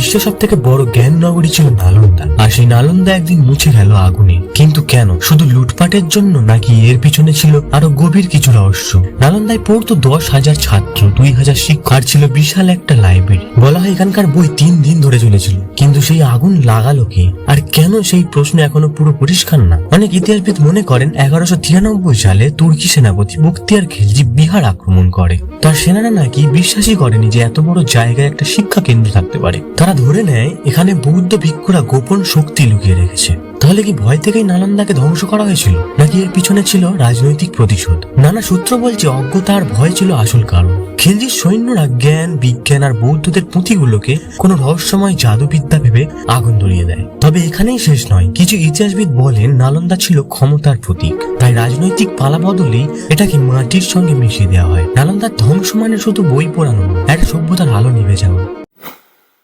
বিশ্বের সব থেকে বড় জ্ঞান নগরী ছিল নালন্দা। আর সেই নালন্দা একদিন মুছে গেল আগুনে। কিন্তু কেন? শুধু লুটপাটের জন্য নাকি এর পিছনে ছিল আরও গভীর কিছু রহস্য? নালন্দায় পড়তো দশ হাজার ছাত্র, দুই হাজার শিক্ষক। আর ছিল বিশাল একটা লাইব্রেরি। বলা হয় এখানকার বই তিন দিন ধরে চলেছিল কিন্তু সেই আগুন লাগালো কে? আর কেন সেই প্রশ্ন এখনও পুরো পরিষ্কার না? অনেক ইতিহাসবিদ মনে করেন এগারোশো তিরানব্বই সালে তুর্কি সেনাপতি বক্তিয়ার খিলজি বিহার আক্রমণ করে। তার সেনারা নাকি বিশ্বাসই করেনি যে এত বড় জায়গায় একটা শিক্ষা কেন্দ্র থাকতে পারে। তারা ধরে নেয় এখানে বৌদ্ধ ভিক্ষুরা গোপন শক্তি লুকিয়ে রেখেছে। তাহলে কি ভয় থেকেই নালন্দাকে ধ্বংস করা হয়েছিল? নাকি এর পিছনে ছিল রাজনৈতিক প্রতিশোধ? নানা সূত্র বলছে অজ্ঞতা আর ভয় ছিল আসল কারণ। খিলজির সৈন্যরা জ্ঞান, বিজ্ঞান আর বৌদ্ধদের পুঁথিগুলোকে কোনো রহস্যময় জাদুবিদ্যা ভেবে আগুন ধরিয়ে দেয়। তবে এখানেই শেষ নয়। কিছু ইতিহাসবিদ বলেন, নালন্দা ছিল ক্ষমতার প্রতীক। তাই রাজনৈতিক পালা বদলেই এটাকে মাটির সঙ্গে মিশিয়ে দেওয়া হয়। নালন্দার ধ্বংস মানে শুধু বই পড়ানো একটা সভ্যতার আলো নিভে যাওয়া।